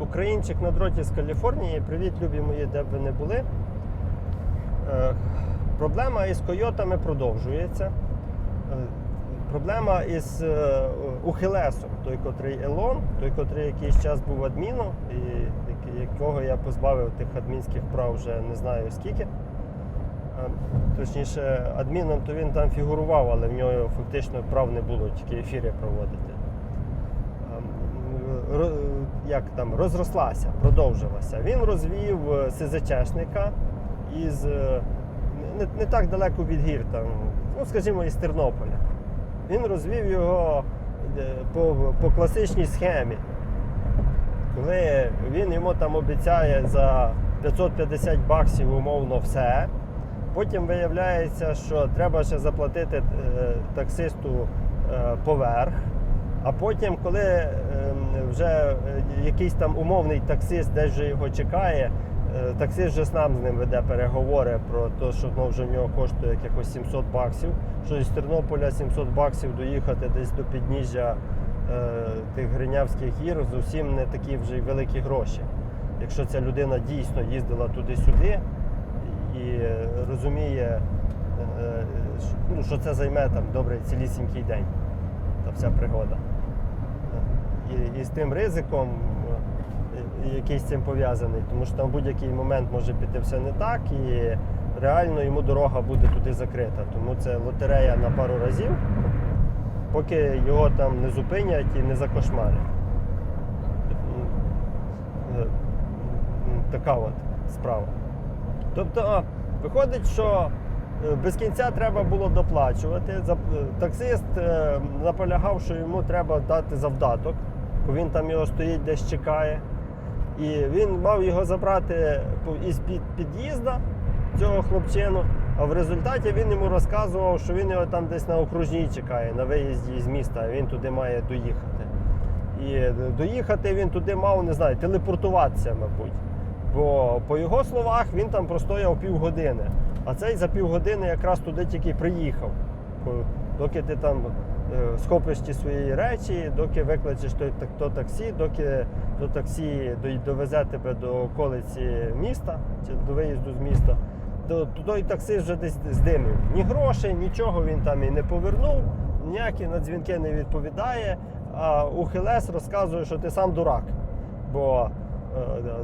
Українчик на дроті з Каліфорнії. Привіт, любі мої, де б ви не були. Е, Проблема із койотами продовжується. Е, Проблема із е, Ухилесом, той, котрий Елон, той, котрий якийсь час був адміном, і якого я позбавив тих адмінських прав вже не знаю скільки. Е, Точніше, адміном то він там фігурував, але в нього фактично прав не було, тільки ефіри проводити. Як там розрослася, продовжилася. Він розвів е, СЗЧшника із е, не, не так далеко від гір, там, ну скажімо, із Тернополя. Він розвів його е, по, по класичній схемі. Коли він йому там обіцяє за 550 баксів умовно все. Потім виявляється, що треба ще заплатити таксисту поверх. А потім, коли вже е, якийсь там умовний таксист десь вже його чекає, е, таксист вже сам з ним веде переговори про те, що ну, вже в нього коштує якихось 700 баксів. Що з Тернополя 700 баксів доїхати десь до підніжжя е, тих Гринявських гір зовсім не такі вже й великі гроші. Якщо ця людина дійсно їздила туди-сюди і е, розуміє, е, що- ну, що це займе там добрий цілісінький день, та вся пригода. І, і з тим ризиком, е, який з цим пов'язаний, тому що там в будь-який момент може піти все не так, і реально йому дорога буде туди закрита. Тому це лотерея на пару разів, поки його там не зупинять і не закошмарять. Е, Така от справа. Тобто, виходить, що е, без кінця треба було доплачувати. Е, Таксист е, наполягав, що йому треба дати завдаток, бо він там його стоїть, десь чекає. І він мав його забрати із під під'їзда цього хлопчину. А в результаті він йому розказував, що він його там десь на окружній чекає, на виїзді з міста, він туди має доїхати. І доїхати він туди мав, не знаю, телепортуватися, мабуть. Бо по його словах він там простояв півгодини. А цей за півгодини якраз туди тільки приїхав. Доки ти там е, схопиш ті свої речі, доки викличеш той, то таксі, доки то таксі довезе тебе до околиці міста чи до виїзду з міста, то, то той таксист вже десь здимив. Ні грошей, нічого він там і не повернув, ніякі на дзвінки не відповідає. А Ухилес розказує, що ти сам дурак. Бо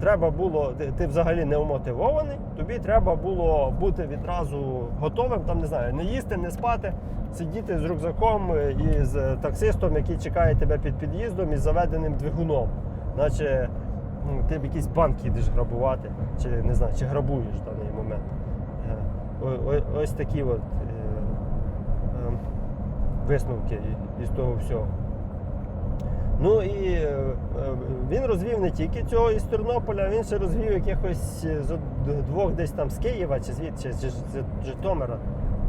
треба було, ти, взагалі не умотивований, тобі треба було бути відразу готовим, там не знаю, не їсти, не спати, сидіти з рюкзаком е, і з таксистом, який чекає тебе під під'їздом із заведеним двигуном. Наче ти б якийсь банк їдеш грабувати, чи не знаю, чи грабуєш в даний момент. Е, Ось такі от е, е, висновки із того всього. Ну і е, е, він розвів не тільки цього із Тернополя, він ще розвів якихось е, з двох десь там з Києва чи звідти, чи з Жи- Житомира.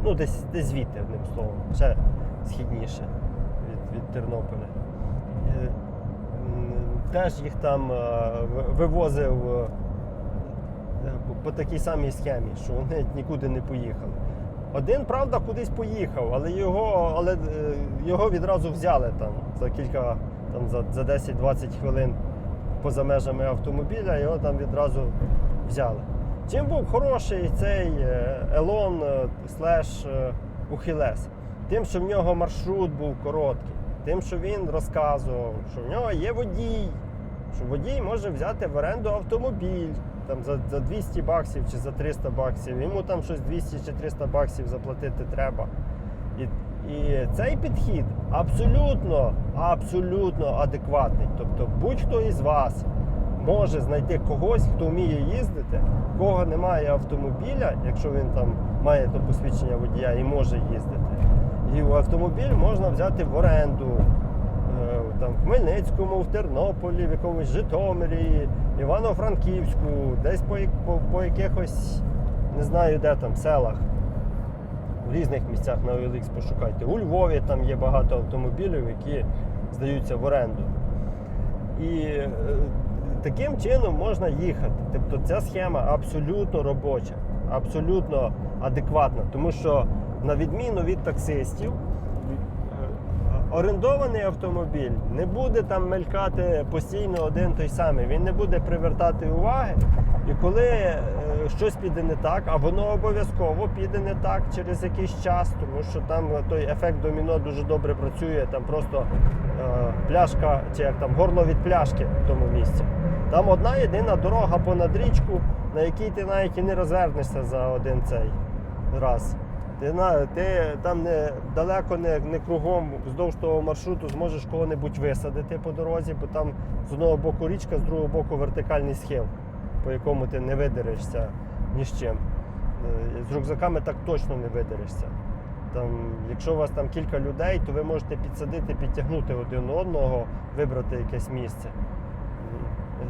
Ну, десь, десь звідти, одним словом, ще східніше від, від Тернополя. Теж їх там вивозив по- такій самій схемі, що вони нікуди не поїхали. Один, правда, кудись поїхав, але його, але його відразу взяли там за кілька, там за, за 10-20 хвилин поза межами автомобіля, його там відразу взяли. Чим був хороший цей е, Елон е, слеш е, Ухілес? Тим, що в нього маршрут був короткий, тим, що він розказував, що в нього є водій, що водій може взяти в оренду автомобіль там, за, за 200 баксів чи за 300 баксів, йому там щось 200 чи 300 баксів заплатити треба. І, і цей підхід абсолютно, абсолютно адекватний. Тобто будь-хто із вас може знайти когось, хто вміє їздити, кого немає автомобіля, якщо він там має то посвідчення водія і може їздити. І автомобіль можна взяти в оренду е, там, в Хмельницькому, в Тернополі, в якомусь Житомирі, Івано-Франківську, десь по, по, по якихось, не знаю де там, селах. В різних місцях на OLX пошукайте. У Львові там є багато автомобілів, які здаються в оренду. І е, таким чином можна їхати. Тобто ця схема абсолютно робоча, абсолютно адекватна, тому що на відміну від таксистів, е, орендований автомобіль не буде там мелькати постійно один той самий. Він не буде привертати уваги. І коли е, щось піде не так, а воно обов'язково піде не так через якийсь час, тому що там той ефект доміно дуже добре працює. Там просто е, пляшка, чи як там горло від пляшки в тому місці. Там одна єдина дорога понад річку, на якій ти навіть і не розвернешся за один цей раз. Ти, на, ти там не, далеко не, не кругом вздовж того маршруту зможеш кого-небудь висадити по дорозі, бо там з одного боку річка, з другого боку вертикальний схил, по якому ти не видерешся ні з чим. Е, З рюкзаками так точно не видерешся. Там, якщо у вас там кілька людей, то ви можете підсадити, підтягнути один одного, вибрати якесь місце. Е,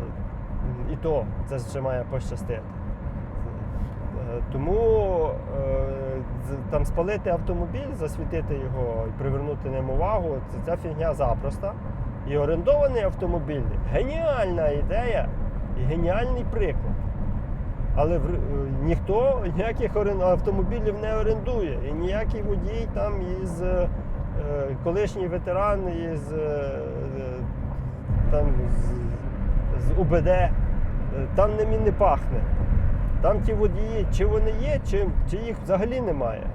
І то це ще має пощастити. Е, Тому там спалити автомобіль, засвітити його і привернути ним увагу, це ця фігня запроста. І орендований автомобіль геніальна ідея геніальний приклад. Але в- е, ніхто ніяких автомобілів не орендує. І ніякий водій там із е, е, колишній ветеран із е, е, там, з, з УБД, там ним не пахне. Там ті водії, чи вони є, чи, чи їх взагалі немає.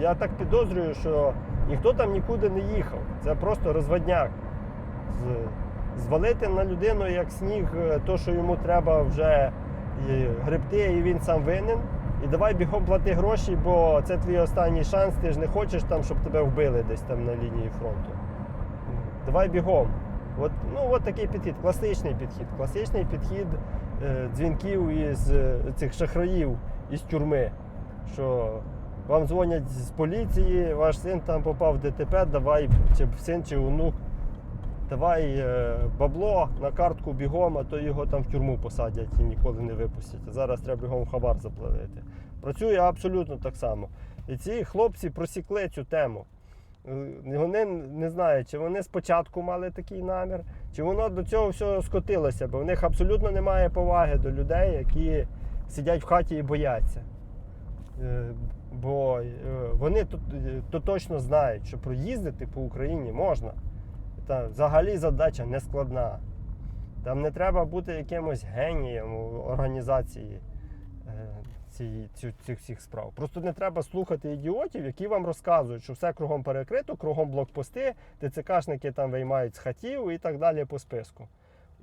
Я так підозрюю, що ніхто там нікуди не їхав. Це просто розводняк. Звалити на людину як сніг, е, то, що йому треба вже і гребти, і він сам винен. І давай бігом плати гроші, бо це твій останній шанс, ти ж не хочеш там, щоб тебе вбили десь там на лінії фронту. Давай бігом. От, ну, от такий підхід, класичний підхід. Класичний підхід е, дзвінків із е, цих шахраїв із тюрми. Що вам дзвонять з поліції, ваш син там попав в ДТП, давай, чи син чи онук, давай е, бабло на картку бігом, а то його там в тюрму посадять і ніколи не випустять. А зараз треба бігом хабар заплатити. Працює абсолютно так само. І ці хлопці просікли цю тему. Е, Вони не знаю, чи вони спочатку мали такий намір, чи воно до цього всього скотилося, бо в них абсолютно немає поваги до людей, які сидять в хаті і бояться. Е, Бо вони то точно знають, що проїздити по Україні можна. Та взагалі задача не складна. Там не треба бути якимось генієм у організації е, цієї- цю- цих всіх справ. Просто не треба слухати ідіотів, які вам розказують, що все кругом перекрито, кругом блокпости, ТЦКшники там виймають з хатів і так далі по списку.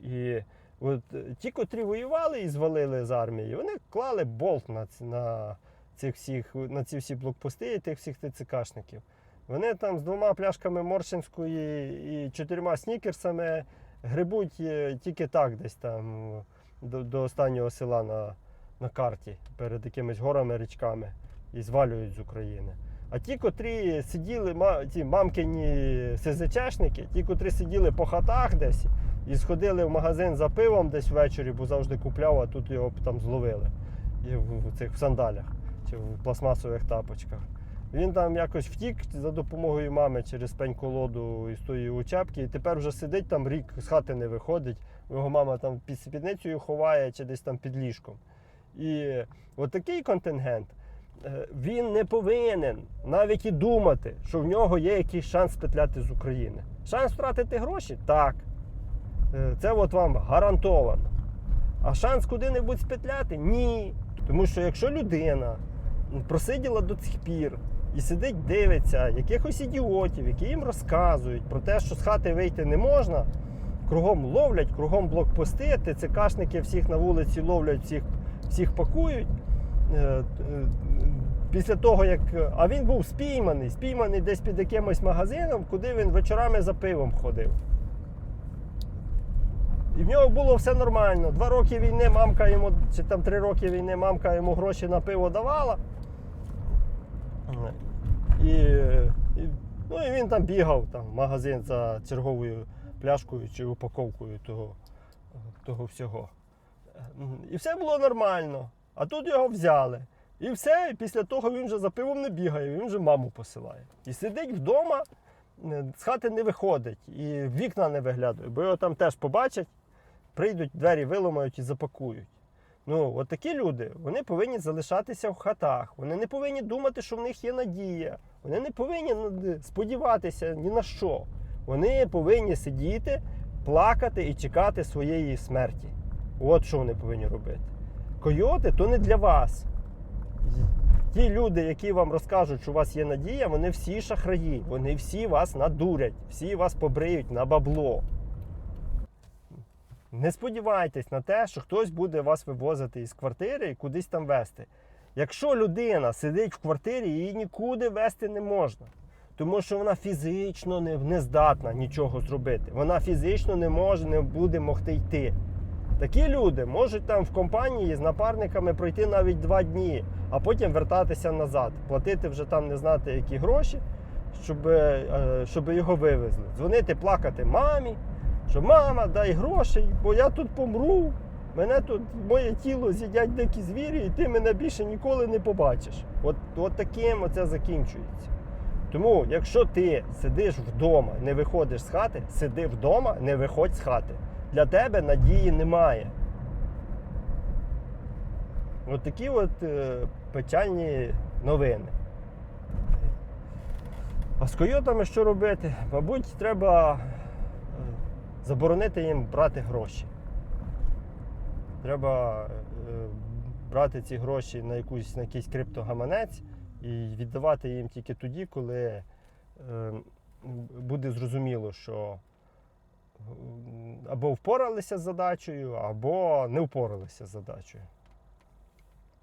І от е, ті, котрі воювали і звалили з армії, вони клали болт на, ці- на, цих всіх, на ці всі блокпости і тих всіх ТЦКшників. Вони там з двома пляшками Моршинської і чотирма снікерсами грибуть е, тільки так десь там е, до, до останнього села на, на карті перед якимись горами, річками і звалюють з України. А ті, котрі сиділи, ті мамкині СЗЧшники, ті, котрі сиділи по хатах десь і сходили в магазин за пивом десь ввечері, бо завжди купляв, а тут його там зловили і в, в цих сандалях чи в пластмасових тапочках. Він там якось втік за допомогою мами через пень-колоду із тої учебки, і тепер вже сидить там рік, з хати не виходить. Його мама там під спідницею ховає чи десь там під ліжком. І от такий контингент. е, Він не повинен навіть і думати, що в нього є якийсь шанс петляти з України. Шанс втратити гроші? Так. Е, Це от вам гарантовано. А шанс куди-небудь спетляти? Ні. Тому що якщо людина просиділа до цих пір і сидить, дивиться якихось ідіотів, які їм розказують про те, що з хати вийти не можна, кругом ловлять, кругом блокпости, ТЦКшники всіх на вулиці ловлять, всіх, всіх пакують. Е, е, Після того, як. А він був спійманий, спійманий десь під якимось магазином, куди він вечорами за пивом ходив. І в нього було все нормально. Два роки війни мамка йому, чи там три роки війни мамка йому гроші на пиво давала. І, і, ну, і він там бігав там, в магазин за черговою пляшкою чи упаковкою того, того всього. І все було нормально. А тут його взяли. І все, і після того він вже за пивом не бігає, він вже маму посилає. І сидить вдома, е, з хати не виходить, і вікна не виглядає, бо його там теж побачать, прийдуть, двері виламають і запакують. Ну, от такі люди, вони повинні залишатися в хатах. Вони не повинні думати, що в них є надія. Вони не повинні ну, сподіватися ні на що. Вони повинні сидіти, плакати і чекати своєї смерті. От що вони повинні робити. Койоти то не для вас. Ті люди, які вам розкажуть, що у вас є надія, вони всі шахраї, вони всі вас надурять, всі вас побриють на бабло. Не сподівайтесь на те, що хтось буде вас вивозити із квартири і кудись там вести. Якщо людина сидить в квартирі, її нікуди вести не можна. Тому що вона фізично не, не здатна нічого зробити. Вона фізично не може, не буде могти йти. Такі люди можуть там в компанії з напарниками пройти навіть два дні, а потім вертатися назад, платити вже там не знати які гроші, щоб, е, щоб його вивезли. Дзвонити, плакати мамі, що мама, дай грошей, бо я тут помру. Мене тут моє тіло з'їдять дикі звірі, і ти мене більше ніколи не побачиш. От, от таким оце закінчується. Тому, якщо ти сидиш вдома, не виходиш з хати, сиди вдома, не виходь з хати. Для тебе надії немає. От такі от е, печальні новини. А з койотами що робити? Мабуть, треба заборонити їм брати гроші. Треба е, брати ці гроші на, якусь, на якийсь криптогаманець і віддавати їм тільки тоді, коли е, буде зрозуміло, що або впоралися з задачею, або не впоралися з задачею.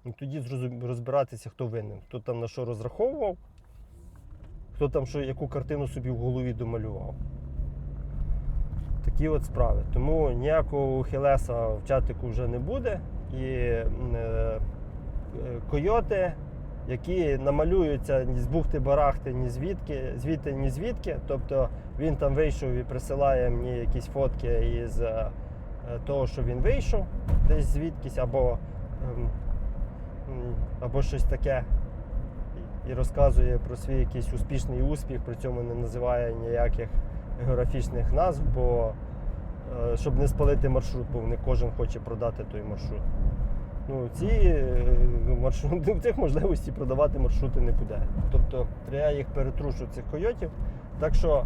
І тоді розбиратися, хто винен, хто там на що розраховував, хто там що, яку картину собі в голові домалював. Такі от справи. Тому ніякого Хелеса в чатику вже не буде. І е, е, койоти, які намалюються ні з бухти-барахти, ні звідки, звідти, ні звідки. Тобто він там вийшов і присилає мені якісь фотки із е, того, що він вийшов десь звідкись, або, ем, або щось таке. І розказує про свій якийсь успішний успіх, при цьому не називає ніяких географічних назв, бо е, щоб не спалити маршрут, бо не кожен хоче продати той маршрут. Ну, ці е, маршрути, в цих можливості продавати маршрути не буде. Тобто я їх перетрушу цих койотів. Так що,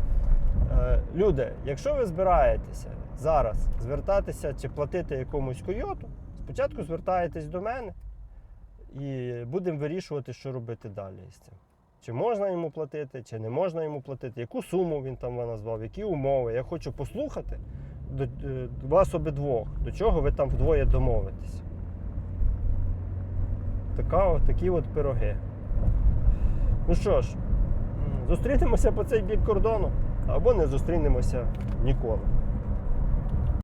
е, люди, якщо ви збираєтеся зараз звертатися чи платити якомусь койоту, спочатку звертаєтесь до мене і будемо вирішувати, що робити далі з цим. Чи можна йому платити, чи не можна йому платити, яку суму він там назвав, які умови. Я хочу послухати до, е, вас обидвох, до чого ви там вдвоє домовитесь. Така, такі от пироги. Ну що ж, зустрінемося по цей бік кордону, або не зустрінемося ніколи.